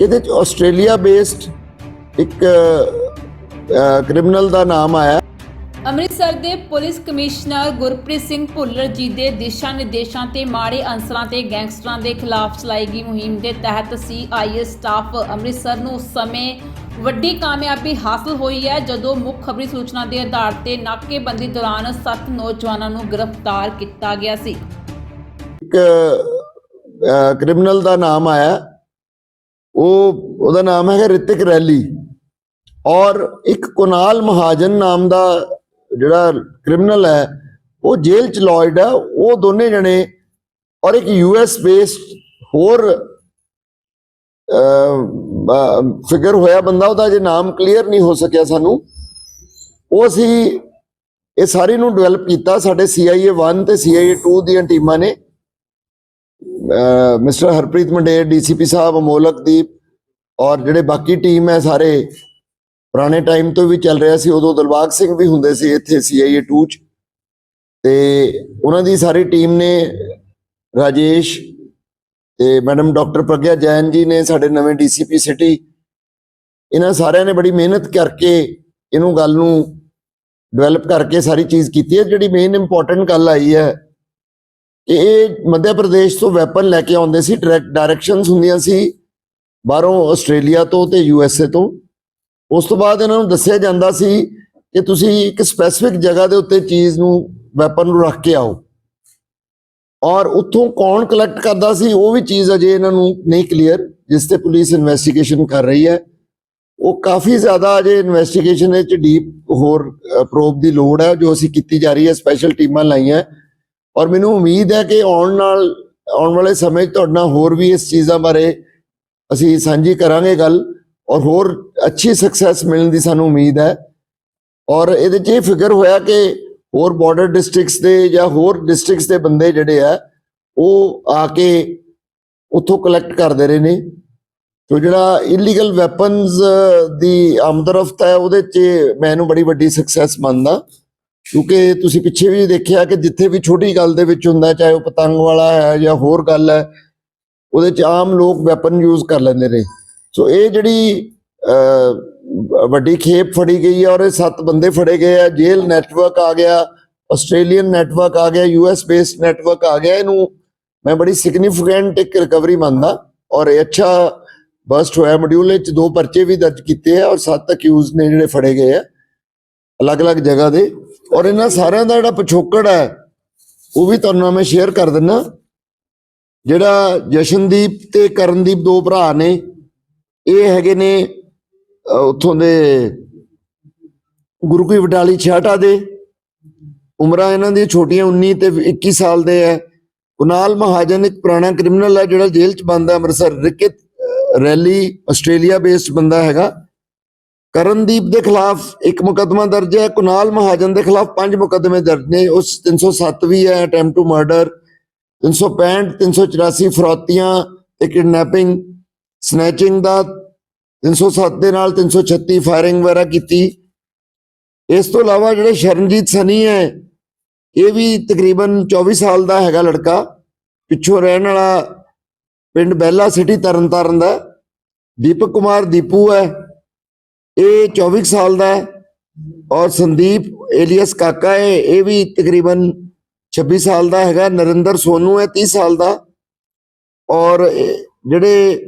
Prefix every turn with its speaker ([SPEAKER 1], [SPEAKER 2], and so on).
[SPEAKER 1] ਇਹਦੇ ਚ Australia based ਇੱਕ ਕ੍ਰਿਮੀਨਲ ਦਾ ਨਾਮ ਆਇਆ।
[SPEAKER 2] ਅੰਮ੍ਰਿਤਸਰ ਦੇ ਪੁਲਿਸ ਕਮਿਸ਼ਨਰ ਗੁਰਪ੍ਰੀਤ ਸਿੰਘ ਭੁੱਲਰ ਜੀ ਦੇ ਦਿਸ਼ਾ ਨਿਰਦੇਸ਼ਾਂ ਤੇ ਮਾੜੇ ਅਨਸਰਾਂ ਤੇ ਗੈਂਗਸਟਰਾਂ ਦੇ ਖਿਲਾਫ ਚਲਾਈ ਗਈ ਮੁਹਿੰਮ ਦੇ ਤਹਿਤ ਸੀਆਈਏ ਸਟਾਫ ਅੰਮ੍ਰਿਤਸਰ ਨੂੰ ਉਸ ਸਮੇਂ ਵੱਡੀ ਕਾਮਯਾਬੀ ਹਾਸਲ ਹੋਈ ਹੈ ਜਦੋਂ ਮੁੱਖ ਖਬਰੀ ਸੂਚਨਾ ਦੇ ਆਧਾਰ ਤੇ ਨਾਕੇਬੰਦੀ ਦੌਰਾਨ ਸੱਤ ਨੌਜਵਾਨਾਂ ਨੂੰ ਗ੍ਰਿਫਤਾਰ ਕੀਤਾ ਗਿਆ ਸੀ।
[SPEAKER 1] ਇੱਕ ਕ੍ਰਿਮੀਨਲ ਦਾ ਨਾਮ ਆਇਆ। ਉਹ, ਉਹਦਾ ਨਾਮ ਹੈਗਾ ਰਿਤਿਕ ਰੈਲੀ। ਔਰ ਇੱਕ ਕੁਨਾਲ ਮਹਾਜਨ ਨਾਮ ਦਾ ਜਿਹੜਾ ਕ੍ਰਿਮੀਨਲ ਹੈ, ਉਹ ਜੇਲ੍ਹ ਚ ਲੌਇਡ ਹੈ। ਉਹ ਦੋਨੇ ਜਣੇ ਔਰ ਇੱਕ ਯੂਐਸ ਬੇਸਡ ਹੋਰ ਫਿਗਰ ਹੋਇਆ ਬੰਦਾ, ਉਹਦਾ ਜੇ ਨਾਮ ਕਲੀਅਰ ਨਹੀਂ ਹੋ ਸਕਿਆ ਸਾਨੂੰ। ਉਹ ਅਸੀਂ ਇਹ ਸਾਰੀ ਨੂੰ ਡਿਵੈਲਪ ਕੀਤਾ, ਸਾਡੇ CIA 1 ਤੇ CIA 2 ਦੀਆਂ ਟੀਮਾਂ ਨੇ। ਮਿਸਟਰ ਹਰਪ੍ਰੀਤ ਮੰਡੇਰ ਡੀਸੀਪੀ ਸਾਹਿਬ ਅਮੋਲਕਦੀਪ ਔਰ ਜਿਹੜੇ ਬਾਕੀ ਟੀਮ ਹੈ ਸਾਰੇ, ਪੁਰਾਣੇ ਟਾਈਮ ਤੋਂ ਵੀ ਚੱਲ ਰਿਹਾ ਸੀ, ਉਦੋਂ ਦਿਲਬਾਗ ਸਿੰਘ ਵੀ ਹੁੰਦੇ ਸੀ ਇੱਥੇ CIA 2 ਚ। ਤੇ ਉਹਨਾਂ ਦੀ ਸਾਰੀ ਟੀਮ ਨੇ, ਰਾਜੇਸ਼ ਤੇ ਮੈਡਮ ਡਾਕਟਰ ਪ੍ਰਗਿਆ ਜੈਨ ਜੀ ਨੇ ਸਾਡੇ ਨਵੇਂ ਡੀਸੀਪੀ ਸਿਟੀ। ਇਹਨਾਂ ਸਾਰਿਆਂ ਨੇ ਬੜੀ ਮਿਹਨਤ ਕਰਕੇ ਇਹਨੂੰ ਗੱਲ ਨੂੰ ਡਿਵੈਲਪ ਕਰਕੇ ਸਾਰੀ ਚੀਜ਼ ਕੀਤੀ ਹੈ। ਜਿਹੜੀ ਮੇਨ ਇੰਪੋਰਟੈਂਟ ਗੱਲ ਆਈ ਹੈ ਇਹ ਮੱਧ ਪ੍ਰਦੇਸ਼ ਤੋਂ ਵੈਪਨ ਲੈ ਕੇ ਆਉਂਦੇ ਸੀ ਡਾਇਰੈਕਸ਼ਨਸ ਹੁੰਦੀਆਂ ਸੀ ਬਾਹਰੋਂ ਆਸਟ੍ਰੇਲੀਆ ਤੋਂ ਤੇ ਏ ਤੋਂ। ਉਸ ਤੋਂ ਬਾਅਦ ਇਹਨਾਂ ਨੂੰ ਦੱਸਿਆ ਜਾਂਦਾ ਸੀ ਕਿ ਤੁਸੀਂ ਇੱਕ ਸਪੈਸਿਫਿਕ ਜਗ੍ਹਾ ਦੇ ਉੱਤੇ ਚੀਜ਼ ਨੂੰ ਵੈਪਨ ਨੂੰ ਰੱਖ ਕੇ ਆਓ। ਔਰ ਉੱਥੋਂ ਕੌਣ ਕਲੈਕਟ ਕਰਦਾ ਸੀ, ਉਹ ਵੀ ਚੀਜ਼ ਅਜੇ ਇਹਨਾਂ ਨੂੰ ਨਹੀਂ ਕਲੀਅਰ ਜਿਸ ਤੇ ਪੁਲਿਸ ਇਨਵੈਸਟੀਗੇਸ਼ਨ ਕਰ ਰਹੀ ਹੈ। ਉਹ ਕਾਫੀ ਜ਼ਿਆਦਾ ਅਜੇ ਇਨਵੈਸਟੀਗੇਸ਼ਨ ਵਿੱਚ ਡੀਪ ਹੋਰ ਪ੍ਰੋਬ ਦੀ ਲੋੜ ਹੈ, ਜੋ ਅਸੀਂ ਕੀਤੀ ਜਾ ਰਹੀ ਹੈ ਸਪੈਸ਼ਲ ਟੀਮਾਂ ਲਾਈਆਂ। ਔਰ ਮੈਨੂੰ ਉਮੀਦ ਹੈ ਕਿ ਆਉਣ ਨਾਲ, ਆਉਣ ਵਾਲੇ ਸਮੇਂ 'ਚ ਤੁਹਾਡੇ ਨਾਲ ਹੋਰ ਵੀ ਇਸ ਚੀਜ਼ਾਂ ਬਾਰੇ ਅਸੀਂ ਸਾਂਝੀ ਕਰਾਂਗੇ ਗੱਲ ਔਰ ਹੋਰ ਅੱਛੀ ਸਕਸੈਸ ਮਿਲਣ ਦੀ ਸਾਨੂੰ ਉਮੀਦ ਹੈ। ਔਰ ਇਹਦੇ 'ਚ ਇਹ ਫਿਕਰ ਹੋਇਆ ਕਿ ਹੋਰ ਬਾਰਡਰ ਡਿਸਟ੍ਰਿਕਟਸ ਦੇ ਜਾਂ ਹੋਰ ਡਿਸਟ੍ਰਿਕਟਸ ਦੇ ਬੰਦੇ ਜਿਹੜੇ ਆ, ਉਹ ਆ ਕੇ ਉੱਥੋਂ ਕਲੈਕਟ ਕਰਦੇ ਰਹੇ ਨੇ। ਸੋ ਜਿਹੜਾ ਇਲੀਗਲ ਵੈਪਨਸ ਦੀ ਆਮਦਰਫਤ ਹੈ, ਉਹਦੇ 'ਚ ਮੈਂ ਇਹਨੂੰ ਬੜੀ ਵੱਡੀ ਸਕਸੈਸ ਮੰਨਦਾ। ਕਿਉਂਕਿ ਤੁਸੀਂ ਪਿੱਛੇ ਵੀ ਦੇਖਿਆ ਕਿ ਜਿੱਥੇ ਵੀ ਛੋਟੀ ਗੱਲ ਦੇ ਵਿੱਚ ਹੁੰਦਾ, ਚਾਹੇ ਉਹ ਪਤੰਗ ਵਾਲਾ ਹੈ ਜਾਂ ਹੋਰ ਗੱਲ ਹੈ, ਉਹਦੇ 'ਚ ਆਮ ਲੋਕ ਵੈਪਨ ਯੂਜ਼ ਕਰ ਲੈਂਦੇ ਨੇ। ਸੋ ਇਹ ਜਿਹੜੀ ਵੱਡੀ ਖੇਪ ਫੜੀ ਗਈ ਹੈ ਔਰ ਇਹ ਸੱਤ ਬੰਦੇ ਫੜੇ ਗਏ ਆ ਜੇਲ ਨੈਟਵਰਕ ਆ ਗਿਆ ਆਸਟ੍ਰੇਲੀਅਨ ਨੈਟਵਰਕ ਆ ਗਿਆ ਯੂਐਸ ਬੇਸਡ ਨੈਟਵਰਕ ਆ ਗਿਆ। ਇਹਨੂੰ ਮੈਂ ਬੜੀ ਸਿਗਨੀਫੀਕੈਂਟ ਇੱਕ ਰਿਕਵਰੀ ਮੰਨਦਾ ਔਰ ਇਹ ਅੱਛਾ ਬਸਟ ਹੋਇਆ। ਮੋਡਿਊਲ ਵਿੱਚ ਦੋ ਪਰਚੇ ਵੀ ਦਰਜ ਕੀਤੇ ਆ ਔਰ ਸੱਤ ਅਕਿਊਜ਼ ਨੇ ਜਿਹੜੇ ਫੜੇ ਗਏ ਆ, ਅਲੱਗ-ਅਲੱਗ ਜਗ੍ਹਾ ਦੇ। ਔਰ ਇਹਨਾਂ ਸਾਰਿਆਂ ਦਾ ਜਿਹੜਾ ਪਿਛੋਕੜ ਹੈ, ਉਹ ਵੀ ਤੁਹਾਨੂੰ ਨਾਲ ਮੈਂ ਸ਼ੇਅਰ ਕਰ ਦਿੰਨਾ। ਜਿਹੜਾ ਜਸ਼ਨਦੀਪ ਤੇ ਕਰਨਦੀਪ ਦੋ ਭਰਾ ਨੇ, ਇਹ ਹੈਗੇ ਨੇ ਉੱਥੋਂ ਦੇ ਗੁਰੂ ਕੀ ਵਡਾਲੀ ਛਾਟਾ ਦੇ। ਉਮਰਾਂ ਇਹਨਾਂ ਦੀ ਛੋਟੀਆਂ 19 ਤੇ 21 ਸਾਲ ਦੇ ਹੈ। ਕੁਨਾਲ ਮਹਾਜਨ ਇੱਕ ਪੁਰਾਣਾ ਕ੍ਰਿਮੀਨਲ ਹੈ, ਜਿਹੜਾ ਜੇਲ੍ਹ ਚ ਬੰਦ ਅੰਮ੍ਰਿਤਸਰ। ਰਿਕਿਤ ਰੈਲੀ ਆਸਟ੍ਰੇਲੀਆ ਬੇਸਡ ਬੰਦਾ ਹੈਗਾ। ਕਰਨਦੀਪ ਦੇ ਖਿਲਾਫ ਇੱਕ ਮੁਕੱਦਮਾ ਦਰਜ ਹੈ, ਕੁਨਾਲ ਮਹਾਜਨ ਦੇ ਖਿਲਾਫ ਪੰਜ ਮੁਕੱਦਮੇ ਦਰਜ ਨੇ, ਉਸ 307 ਵੀ ਹੈ ਅਟੈਂਪਟ ਟੂ ਮਰਡਰ 365 384 ਫਰੌਤੀਆਂ ਤੇ ਕਿਡਨੈਪਿੰਗ, ਸਨੈਚਿੰਗ ਦਾ 307 ਦੇ ਨਾਲ 336 ਫਾਇਰਿੰਗ ਵਗੈਰਾ ਕੀਤੀ। ਇਸ ਤੋਂ ਇਲਾਵਾ ਜਿਹੜੇ ਸ਼ਰਨਜੀਤ ਸਨੀ ਹੈ, ਇਹ ਵੀ ਤਕਰੀਬਨ 24 ਸਾਲ ਦਾ ਹੈਗਾ ਲੜਕਾ, ਪਿੱਛੋਂ ਰਹਿਣ ਵਾਲਾ ਪਿੰਡ ਬੈਲਾ ਸਿਟੀ ਤਰਨਤਾਰਨ ਦਾ, ਦੀਪਕ ਕੁਮਾਰ ਦੀਪੂ ਹੈ। ਇਹ 24 ਸਾਲ ਦਾ ਹੈ ਔਰ ਸੰਦੀਪ ਏਲੀਅਸ ਕਾਕਾ ਹੈ, ਇਹ ਵੀ ਤਕਰੀਬਨ 26 ਸਾਲ ਦਾ ਹੈਗਾ, ਨਰਿੰਦਰ ਸੋਨੂ ਹੈ 30 ਸਾਲ ਦਾ ਔਰ ਜਿਹੜੇ